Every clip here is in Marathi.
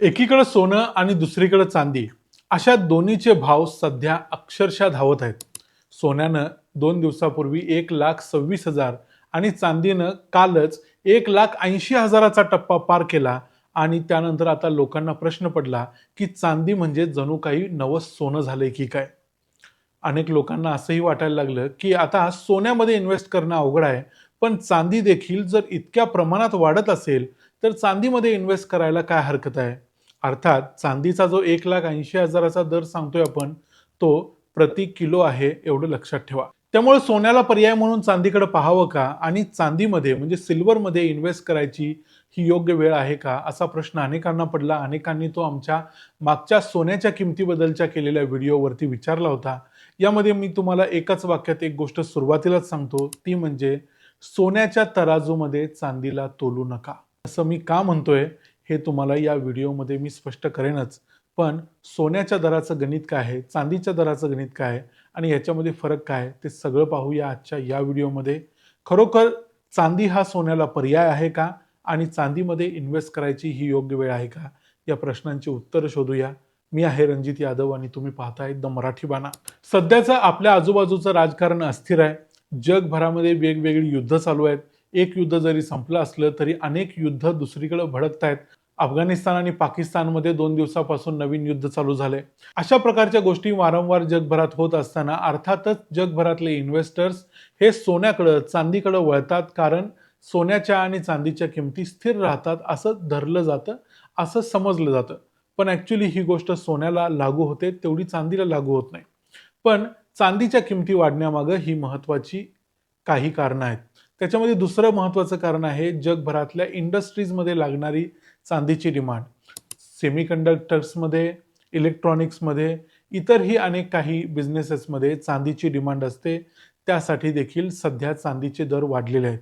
एकीकडे सोनं आणि दुसरीकडे चांदी अशा दोन्हीचे भाव सध्या अक्षरशः धावत आहेत. सोन्यानं दोन दिवसापूर्वी एक लाख सव्वीस हजार आणि चांदीनं कालच एक लाख ऐंशी हजाराचा टप्पा पार केला आणि त्यानंतर आता लोकांना प्रश्न पडला की चांदी म्हणजे जणू काही नवं सोनं झालंय की काय? अनेक लोकांना असंही वाटायला लागलं की आता सोन्यामध्ये इन्व्हेस्ट करणं अवघड आहे पण चांदी देखील जर इतक्या प्रमाणात वाढत असेल तर चांदीमध्ये इन्व्हेस्ट करायला काय हरकत आहे? अर्थात चांदीचा जो एक लाख ऐंशी हजाराचा दर सांगतोय आपण तो प्रति किलो आहे एवढं लक्षात ठेवा. त्यामुळे सोन्याला पर्याय म्हणून चांदीकडे पाहावं का? आणि चांदीमध्ये म्हणजे सिल्वरमध्ये इन्व्हेस्ट करायची ही योग्य वेळ आहे का? असा प्रश्न अनेकांना पडला. अनेकांनी तो आमच्या मागच्या सोन्याच्या किमतीबद्दलच्या केलेल्या व्हिडिओवरती विचारला होता. यामध्ये मी तुम्हाला एकाच वाक्यात एक गोष्ट सुरुवातीलाच सांगतो. ती म्हणजे सोन्याच्या तराजूमध्ये चांदीला तोलू नका. असं मी का म्हणतोय? हे तुम्हाला या व्हिडिओमध्ये मी स्पष्ट करेनच. पण सोन्याच्या दराचं गणित काय आहे? चांदीच्या दराचं गणित काय आहे? आणि याच्यामध्ये फरक काय आहे? ते सगळं पाहूया आजच्या या व्हिडिओमध्ये. खरोखर चांदी हा सोन्याला पर्याय आहे का? आणि चांदीमध्ये इन्व्हेस्ट करायची ही योग्य वेळ आहे का? या प्रश्नांची उत्तरं शोधूया. मी आहे रणजित यादव आणि तुम्ही पाहताय द मराठी बाणा. सध्याचं आपल्या आजूबाजूचं राजकारण अस्थिर आहे. जगभरामध्ये वेगवेगळी युद्ध चालू आहेत. एक युद्ध जरी संपलं असलं तरी अनेक युद्ध दुसरीकडे भडकत आहेत अफगाणिस्तान आणि पाकिस्तानमध्ये दोन दिवसापासून नवीन युद्ध चालू झाले. अशा प्रकारच्या गोष्टी वारंवार जगभरात होत असताना अर्थातच जगभरातले इन्व्हेस्टर्स हे सोन्याकडं चांदीकडं वळतात कारण सोन्याच्या आणि चांदीच्या किमती स्थिर राहतात असं धरलं जातं असं समजलं जातं. पण ॲक्च्युली ही गोष्ट सोन्याला लागू होते तेवढी चांदीला लागू होत नाही. पण चांदीच्या किमती वाढण्यामागं ही महत्त्वाची काही कारणं आहेत. त्याच्यामध्ये दुसरं महत्त्वाचं कारण आहे जगभरातल्या इंडस्ट्रीजमध्ये लागणारी चांदीची डिमांड. सेमीकंडक्टर्समध्ये इलेक्ट्रॉनिक्समध्ये इतरही अनेक काही बिझनेसेसमध्ये चांदीची डिमांड असते. त्यासाठी देखील सध्या चांदीचे दर वाढलेले आहेत.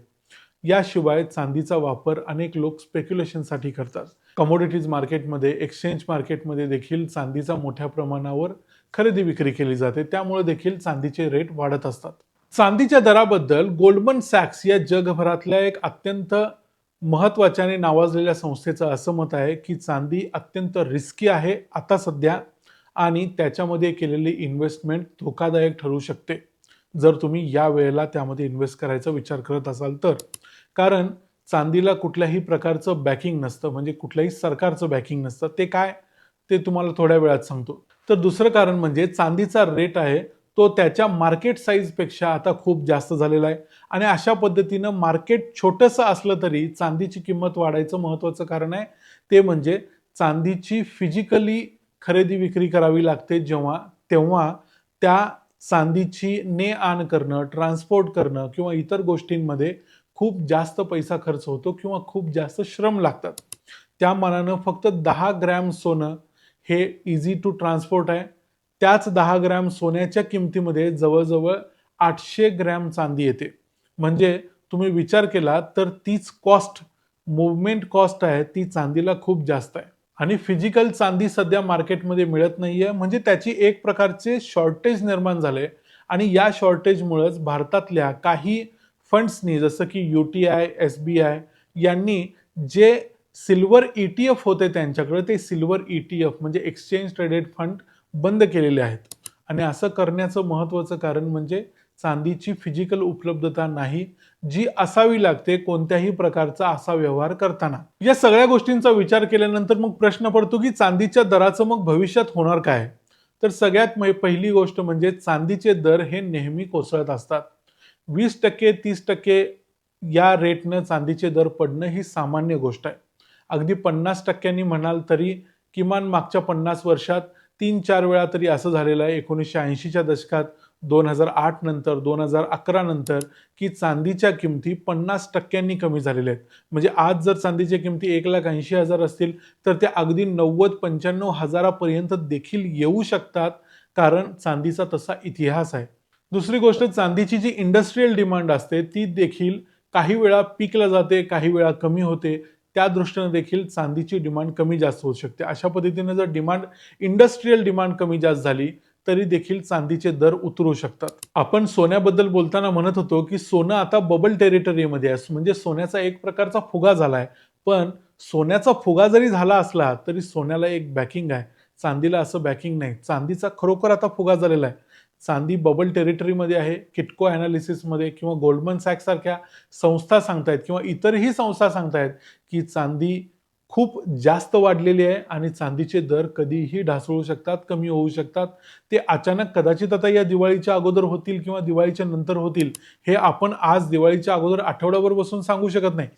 याशिवाय चांदीचा वापर अनेक लोक स्पेक्युलेशनसाठी करतात. कमोडिटीज मार्केटमध्ये एक्सचेंज मार्केटमध्ये देखील चांदीचा मोठ्या प्रमाणावर खरेदी विक्री केली जाते. त्यामुळे देखील चांदीचे रेट वाढत असतात. चांदीच्या दराबद्दल गोल्डमन सॅक्स या जगभरातल्या एक अत्यंत महत्त्वाच्याने नावाजलेल्या संस्थेचं असं मत आहे की चांदी अत्यंत रिस्की आहे आता सध्या आणि त्याच्यामध्ये केलेली इन्व्हेस्टमेंट धोकादायक ठरू शकते. जर तुम्ही या वेळेला त्यामध्ये इन्व्हेस्ट करायचा विचार करत असाल तर. कारण चांदीला कुठल्याही प्रकारचं बॅकिंग नसतं म्हणजे कुठल्याही सरकारचं बॅकिंग नसतं. ते काय? ते तुम्हाला थोड्या वेळात सांगतो. तर दुसरं कारण म्हणजे चांदीचा रेट आहे तो त्याच्या मार्केट साईजपेक्षा आता खूप जास्त झालेला आहे. आणि अशा पद्धतीनं मार्केट छोटंसं असलं तरी चांदीची किंमत वाढायचं महत्त्वाचं कारण आहे. ते म्हणजे चांदीची फिजिकली खरेदी विक्री करावी लागते जेव्हा तेव्हा त्या चांदीची ने आण करणं ट्रान्सपोर्ट करणं किंवा इतर गोष्टींमध्ये खूप जास्त पैसा खर्च होतो किंवा खूप जास्त श्रम लागतात. त्या मानानं फक्त दहा ग्रॅम सोनं हे इझी टू ट्रान्सपोर्ट आहे. त्याच दहा ग्रॅम सोन्याच्या किमतीमध्ये जवळजवळ आठशे ग्रॅम चांदी येते. म्हणजे तुम्ही विचार केला तर तीच कॉस्ट मुवमेंट कॉस्ट आहे ती चांदीला खूप जास्त आहे. आणि फिजिकल चांदी सध्या मार्केटमध्ये मिळत नाही आहे म्हणजे त्याची एक प्रकारचे शॉर्टेज निर्माण झाले. आणि या शॉर्टेजमुळेच भारतातल्या काही फंड्सनी जसं की U T I S B I यांनी जे सिल्वर ई टी एफ होते त्यांच्याकडे ते सिल्वर ई टी एफ म्हणजे एक्सचेंज ट्रेडेड फंड बंद केलेले आहेत. आणि असं करण्याचं महत्त्वाचं कारण म्हणजे चांदीची फिजिकल उपलब्धता नाही जी असावी लागते कोणत्याही प्रकारचा असा व्यवहार करताना. या सगळ्या गोष्टींचा विचार केल्यानंतर मग प्रश्न पडतो की चांदीच्या दराचं मग भविष्यात होणार काय? तर सगळ्यात मै- पहिली गोष्ट म्हणजे चांदीचे दर हे नेहमी कोसळत असतात. वीस टक्के तीस टक्के या रेटनं चांदीचे दर पडणं ही सामान्य गोष्ट आहे. अगदी पन्नास टक्क्यांनी म्हणाल तरी किमान मागच्या पन्नास वर्षात तीन चार वेळा तरी असं झालेलं आहे. एकोणीसशे ऐंशीच्या दशकात दोन हजार आठ नंतर दोन हजार अकरा नंतर की चांदीच्या किमती पन्नास टक्क्यांनी कमी झालेल्या आहेत. म्हणजे आज जर चांदीच्या किमती एक लाख ऐंशी हजार असतील तर त्या अगदी नव्वद पंच्याण्णव हजारापर्यंत देखील येऊ शकतात कारण चांदीचा तसा इतिहास आहे. दुसरी गोष्ट चांदीची जी इंडस्ट्रीयल डिमांड असते ती देखील काही वेळा पिकला जाते काही वेळा कमी होते. त्या दृष्टीने देखील चांदीची डिमांड कमी जास्त होऊ शकते. अशा पद्धतीने जर डिमांड इंडस्ट्रीयल डिमांड कमी जास्त झाली तरी देखील चांदीचे दर उतरू शकतात. आपण सोन्याबद्दल बोलताना म्हणत होतो की सोनं आता बबल टेरिटरीमध्ये आहे. म्हणजे सोन्याचा एक प्रकारचा फुगा झाला आहे पण सोन्याचा फुगा जरी झाला असला तरी सोन्याला एक बॅकिंग आहे. चांदीला असं बॅकिंग नाही. चांदीचा खरोखर आता फुगा झालेला आहे. चांदी बबल टेरिटरीमध्ये आहे किटको ॲनालिसिसमध्ये किंवा गोल्डमन सॅक सारख्या संस्था सांगतायत किंवा इतरही संस्था सांगतायत की चांदी खूप जास्त वाढलेली आहे आणि चांदीचे दर कधीही ढासळू शकतात कमी होऊ शकतात. ते अचानक कदाचित आता या दिवाळीच्या अगोदर होतील किंवा दिवाळीच्या नंतर होतील हे आपण आज दिवाळीच्या अगोदर आठवड्याभर बसून सांगू शकत नाही.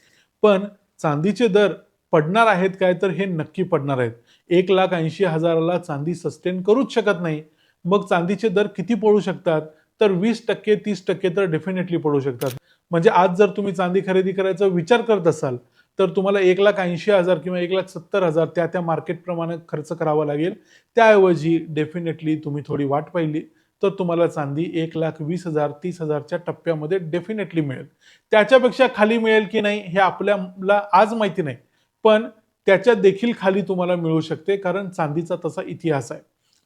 पण चांदीचे दर पडणार आहेत काय तर हे नक्की पडणार आहेत. एक लाख ऐंशी हजाराला चांदी सस्टेन करूच शकत नाही. मग चांदीचे दर किती पडू शकतात? तर वीस टक्के तीस टक्के तर डेफिनेटली पडू शकतात. म्हणजे आज जर तुम्ही चांदी खरेदी करायचा विचार करत असाल तर तुम्हाला एक लाख ऐंशी हजार किंवा एक लाख सत्तर हजार त्या त्या मार्केटप्रमाणे खर्च करावा लागेल. त्याऐवजी डेफिनेटली तुम्ही थोडी वाट पाहिली तर तुम्हाला चांदी एक लाख वीस हजार तीस हजारच्या टप्प्यामध्ये डेफिनेटली मिळेल. त्याच्यापेक्षा खाली मिळेल की नाही हे आपल्याला आज माहिती नाही. पण त्याच्या देखील खाली तुम्हाला मिळू शकते कारण चांदीचा तसा इतिहास आहे.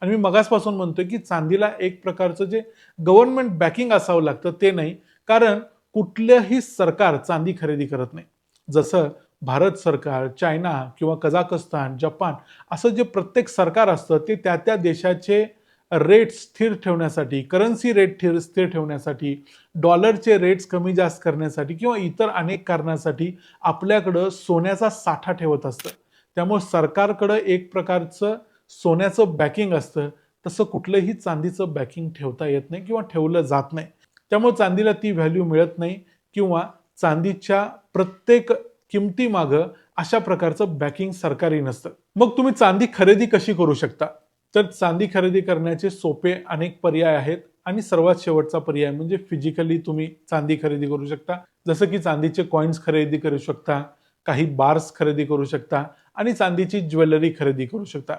आणि मी मगासपासून म्हणतोय की चांदीला एक प्रकारचं जे गव्हर्नमेंट बॅकिंग असावं लागतं ते नाही. कारण कुठलंही सरकार चांदी खरेदी करत नाही. जसं भारत सरकार चायना किंवा कझाकस्तान जपान असं जे प्रत्येक सरकार असतं ते त्या त्या देशाचे रेट स्थिर ठेवण्यासाठी करन्सी रेट ठिर स्थिर ठेवण्यासाठी डॉलरचे रेट्स कमी जास्त करण्यासाठी किंवा इतर अनेक कारणासाठी आपल्याकडं सोन्याचा साठा ठेवत असतं. त्यामुळे सरकारकडं एक प्रकारचं सोन्याचं बॅकिंग असतं तसं कुठलंही चांदीचं बॅकिंग ठेवता येत नाही किंवा ठेवलं जात नाही. त्यामुळे चांदीला ती व्हॅल्यू मिळत नाही किंवा चांदीच्या प्रत्येक किमतीमागं अशा प्रकारचं बॅकिंग सरकारी नसतं. मग तुम्ही चांदी खरेदी कशी करू शकता? तर चांदी खरेदी करण्याचे सोपे अनेक पर्याय आहेत आणि सर्वात शेवटचा पर्याय म्हणजे फिजिकली तुम्ही चांदी खरेदी करू शकता. जसं की चांदीचे कॉइन्स खरेदी करू शकता काही बार्स खरेदी करू शकता आणि चांदीची ज्वेलरी खरेदी करू शकता.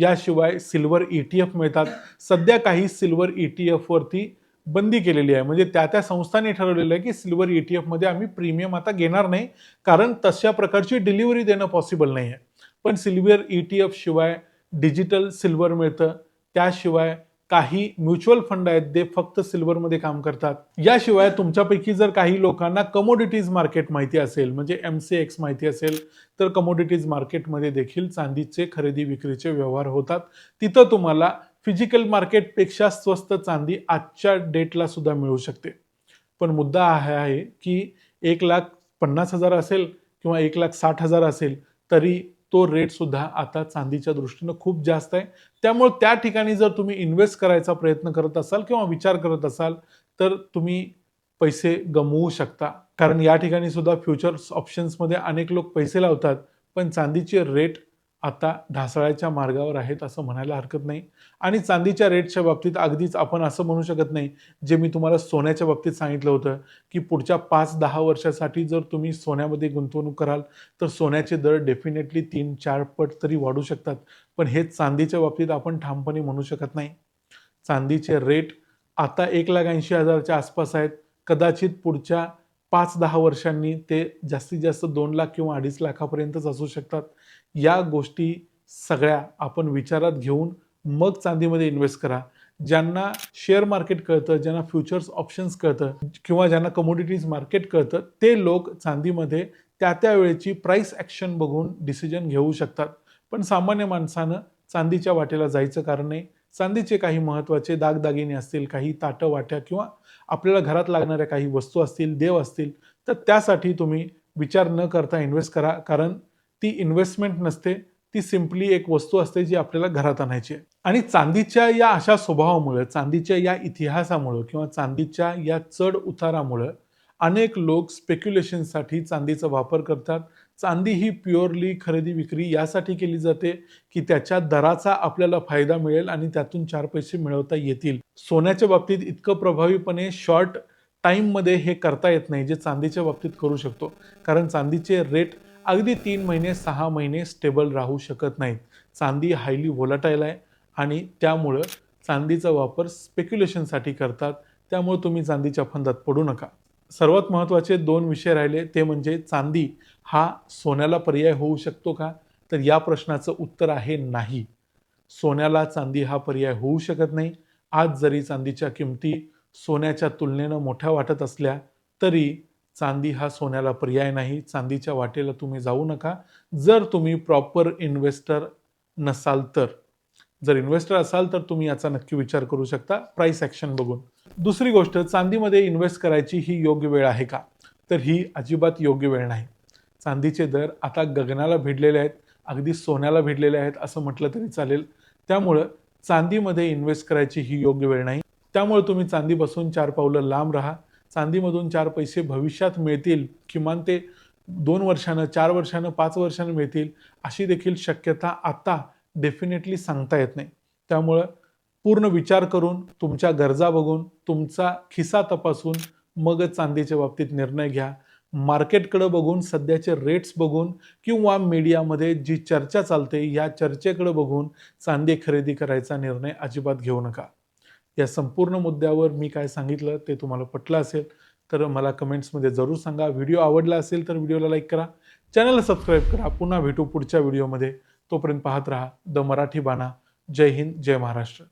याशिवाय सिल्वर ई टी एफ मिळतात. सध्या काही सिल्वर ई टी एफवरती बंदी केलेली आहे. म्हणजे त्या त्या संस्थांनी ठरवलेलं आहे की सिल्वर ई टी एफमध्ये आम्ही प्रीमियम आता घेणार नाही. कारण तशा प्रकारची डिलिव्हरी देणं पॉसिबल नाही आहे. पण सिल्वर ई टी एफ शिवाय डिजिटल सिल्वर मिळतं. त्याशिवाय काही म्युच्युअल फंड आहेत ते फक्त सिल्वरमध्ये काम करतात. याशिवाय तुमच्यापैकी जर काही लोकांना कमोडिटीज मार्केट माहिती असेल म्हणजे एम सी एक्स माहिती असेल तर कमोडिटीज मार्केटमध्ये देखील चांदीचे खरेदी विक्रीचे व्यवहार होतात. तिथं तुम्हाला फिजिकल मार्केटपेक्षा स्वस्त चांदी आजच्या डेटला सुद्धा मिळू शकते. पण मुद्दा हा आहे की एक लाख पन्नास हजार असेल किंवा एक लाख साठ हजार असेल तरी तो रेट सुद्धा आता चांदीच्या दृष्टीनं खूप जास्त आहे. त्यामुळे त्या ठिकाणी जर तुम्ही इन्व्हेस्ट करायचा प्रयत्न करत असाल किंवा विचार करत असाल तर तुम्ही पैसे गमवू शकता. कारण या ठिकाणी सुद्धा फ्युचर्स ऑप्शन्समध्ये अनेक लोक पैसे लावतात पण चांदीचे रेट आता ढासळायच्या मार्गावर आहेत असं म्हणायला हरकत नाही. आणि चांदीच्या रेटच्या बाबतीत अगदीच आपण असं म्हणू शकत नाही जे मी तुम्हाला सोन्याच्या बाबतीत सांगितलं होतं की पुढच्या पाच दहा वर्षासाठी जर तुम्ही सोन्यामध्ये गुंतवणूक कराल तर सोन्याचे दर डेफिनेटली तीन चार पट तरी वाढू शकतात. पण हे चांदीच्या बाबतीत आपण ठामपणे म्हणू शकत नाही. चांदीचे रेट आता एक लाख ऐंशी हजारच्या आसपास आहेत. कदाचित पुढच्या पाच दहा वर्षांनी ते जास्तीत जास्त दोन लाख किंवा अडीच लाखापर्यंतच असू शकतात. या गोष्टी सगळ्या आपण विचारात घेऊन मग चांदीमध्ये इन्व्हेस्ट करा. ज्यांना शेअर मार्केट कळतं ज्यांना फ्युचर्स ऑप्शन्स कळतं किंवा ज्यांना कमोडिटीज मार्केट कळतं ते लोक चांदीमध्ये त्या त्या वेळेची प्राईस ॲक्शन बघून डिसिजन घेऊ शकतात. पण सामान्य माणसानं चांदीच्या वाटेला जायचं कारण नाही. चांदीचे काही महत्त्वाचे दागदागिने असतील काही ताटं वाट्या किंवा आपल्याला घरात लागणाऱ्या काही वस्तू असतील देव असतील तर त्यासाठी तुम्ही विचार न करता इन्व्हेस्ट करा. कारण ती इन्व्हेस्टमेंट नसते ती सिम्पली एक वस्तू असते जी आपल्याला घरात आणायची आहे. आणि चांदीच्या या अशा स्वभावामुळे चांदीच्या या इतिहासामुळं किंवा चांदीच्या या चढ उतारामुळं अनेक लोक स्पेक्युलेशनसाठी चांदीचा वापर करतात. चांदी ही प्युअरली खरेदी विक्री यासाठी केली जाते की त्याच्या दराचा आपल्याला फायदा मिळेल आणि त्यातून चार पैसे मिळवता येतील. सोन्याच्या बाबतीत इतकं प्रभावीपणे शॉर्ट टाईममध्ये हे करता येत नाही जे चांदीच्या बाबतीत करू शकतो. कारण चांदीचे रेट अगदी तीन महिने सहा महिने स्टेबल राहू शकत नाहीत. चांदी हायली व्होलाटाईल आहे आणि त्यामुळं चांदीचा वापर स्पेक्युलेशनसाठी करतात. त्यामुळे तुम्ही चांदीच्या फंदात पडू नका. सर्वात महत्त्वाचे दोन विषय राहिले ते म्हणजे चांदी. हा सोन्याला पर्याय होऊ शकतो का? तर या प्रश्नाचं उत्तर आहे नाही. सोन्याला चांदी हा पर्याय होऊ शकत नाही. आज जरी चांदीच्या किमती सोन्याच्या तुलनेनं मोठ्या वाटत असल्या तरी चांदी हा सोन्याला पर्याय नाही. चांदीच्या वाटेला तुम्ही जाऊ नका. जर तुम्ही प्रॉपर इन्व्हेस्टर नसाल तर. जर इन्व्हेस्टर असाल तर तुम्ही याचा नक्की विचार करू शकता. प्राईस ॲक्शन बघून. दुसरी गोष्ट चांदीमध्ये इन्व्हेस्ट करायची ही योग्य वेळ आहे का? तर ही अजिबात योग्य वेळ नाही. चांदीचे दर आता गगनाला भिडलेले आहेत अगदी सोन्याला भिडलेले आहेत असं म्हटलं तरी चालेल. त्यामुळं चांदीमध्ये इन्व्हेस्ट करायची ही योग्य वेळ नाही. त्यामुळे तुम्ही चांदीपासून चार पावलं लांब राहा. चांदीमधून चार पैसे भविष्यात मिळतील. किमान ते दोन वर्षानं चार वर्षानं पाच वर्षानं मिळतील अशी देखील शक्यता आता डेफिनेटली सांगता येत नाही. त्यामुळं पूर्ण विचार करून तुमच्या गरजा बघून तुमचा खिसा तपासून मगच चांदीच्या बाबतीत निर्णय घ्या. मार्केटकडे बघून सध्याचे रेट्स बघून किंवा मीडियामध्ये जी चर्चा चालते या चर्चेकडे बघून चांदी खरेदी करायचा निर्णय अजिबात घेऊ नका. या संपूर्ण मुद्द्यावर मी काय सांगितलं ते तुम्हाला पटलं असेल तर मला कमेंट्समध्ये जरूर सांगा. व्हिडिओ आवडला असेल तर व्हिडिओला लाईक करा. चॅनलला सबस्क्राईब करा. पुन्हा भेटू पुढच्या व्हिडिओमध्ये. तोपर्यंत पाहत राहा. द मराठी बाणा. जय हिंद जय महाराष्ट्र.